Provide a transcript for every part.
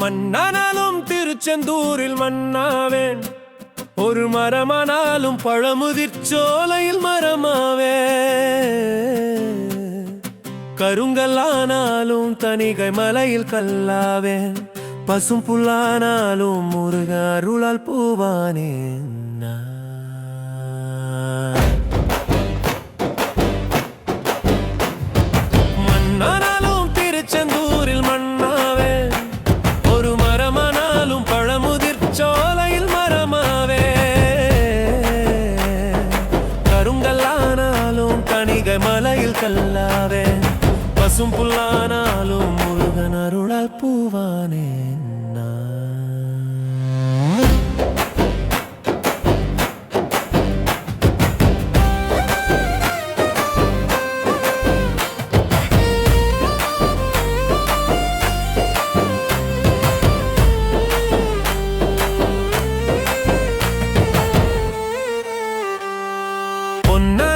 மண்ணானாலும் திருச்செந்தூரில் மண்ணாவேன். ஒரு மரமானாலும் பழமுதிர்ச்சோலையில் மரமாவே கருங்கல்லானாலும் தனிகை மலையில் கல்லாவேன். பசும் புல்லானாலும் முருக அருளால் பூவானேன். நான் பூசும் புல்லானாலும் முருகன் அருளால் பூவானே பொன்ன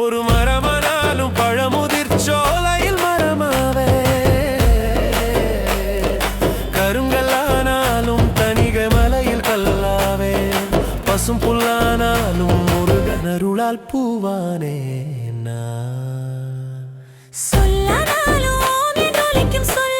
ஒரு மரமனாலும் பழமுதிர் சோலையில் மரமாவே. கருங்கல்லானாலும் தனிக மலையில் கல்லாவே. பசும் புல்லானாலும் முருகனருளால் பூவானே நான். சொல்லானாலும் சொல்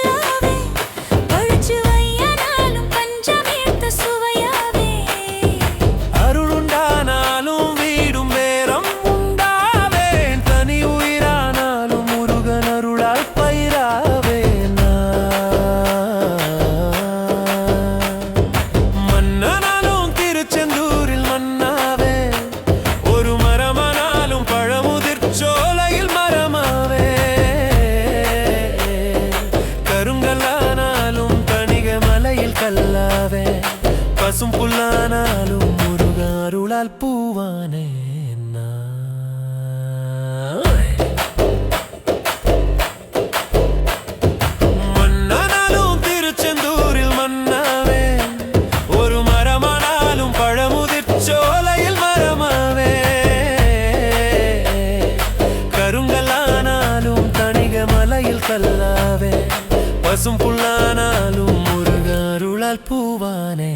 പൂത്താൽ പൂവാനേ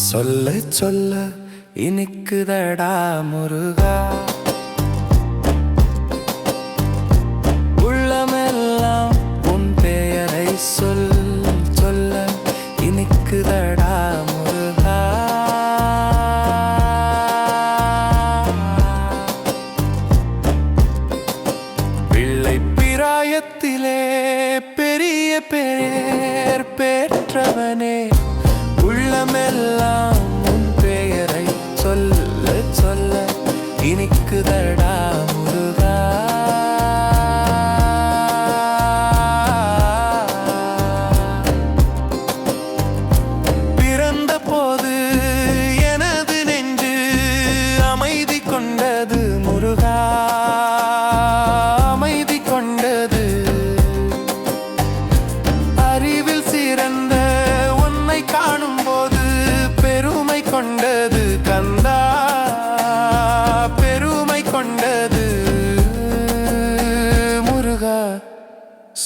சொல்ல சொல்ல இனிக்குதடா முருகா பெற்றவனே உள்ளமெல்லாம் உன் பெயரை சொல்ல சொல்ல இனிக்குதட.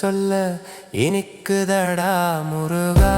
சொல்ல இனிக்குதடா முருகா.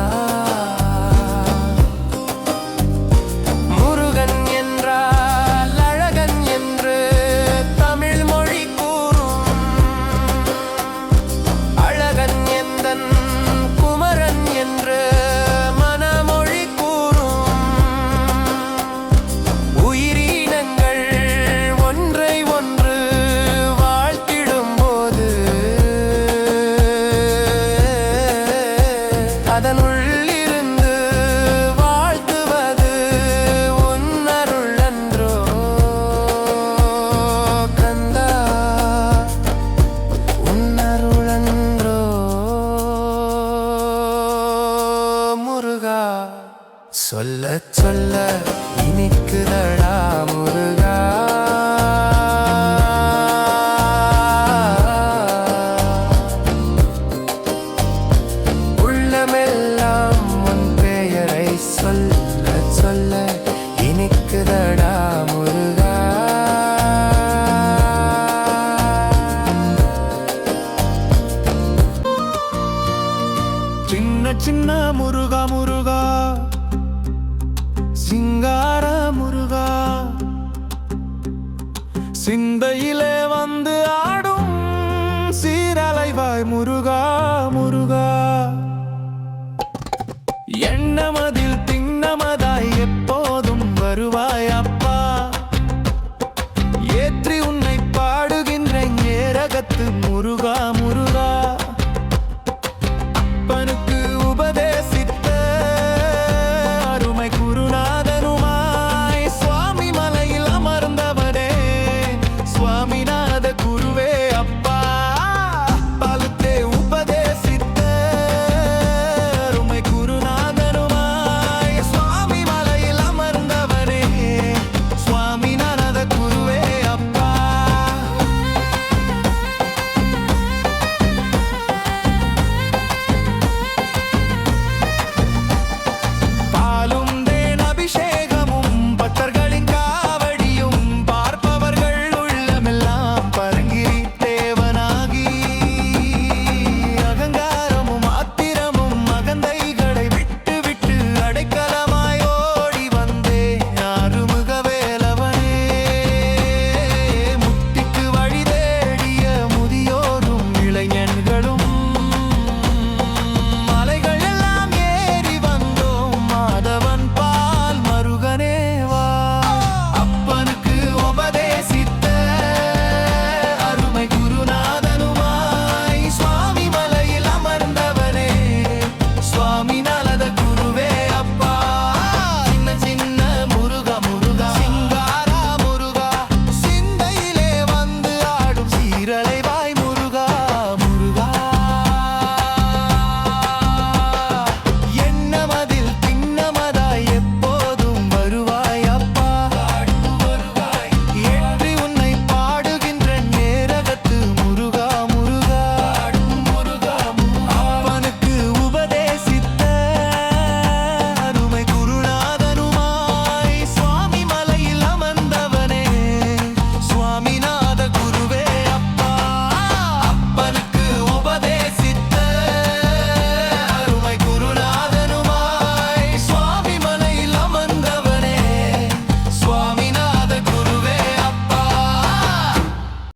சின்ன சின்ன முருகா முருகா. சிங்கார முருகா. சிந்தையிலே வந்து ஆடும் சீரலைவாய் முருகா முருகா. எண்ணமதில் திண்ணமதில்